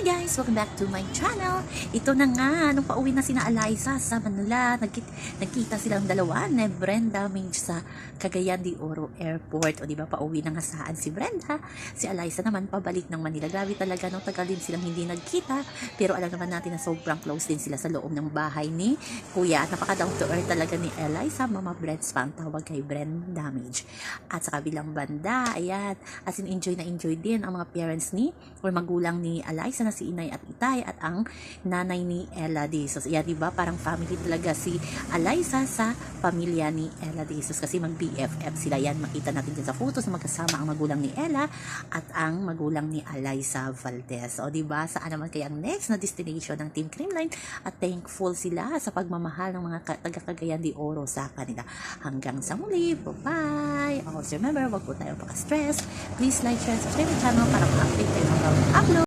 Hi guys! Welcome back to my channel. Ito na nga, nung pauwi na sina Eliza sa Manila, nagkita, silang dalawa ni Brenda Minch sa Cagayan de Oro Airport. O di ba pauwi na nga saan si Brenda. Si Eliza naman pabalik ng Manila. Grabe talaga, nung tagal din silang hindi nagkita. Pero alam naman natin na sobrang close din sila sa loob ng bahay ni Kuya. At napaka down to earth talaga ni Eliza. Mama Brents pa tawag kay Brenda Minch. At sa kabilang banda, ayan, as in enjoy na enjoy din ang mga parents ni or magulang ni Eliza na si Inay at Itay at ang nanay ni Ella Jesus. Yeah, di ba? Parang family talaga si Eliza sa pamilya ni Ella Jesus kasi mag BFF sila yan. Makita natin din sa photos na magkasama ang magulang ni Ella at ang magulang ni Eliza Valdez. O di ba? Saan naman kaya ang next na destination ng Team Creamline at thankful sila sa pagmamahal ng mga taga-Cagayan de Oro sa kanila. Hanggang sa muli. Bye-bye! Also remember, wag po tayo paka-stress. Please like, share, subscribe channel para ma-update kayo ng upload.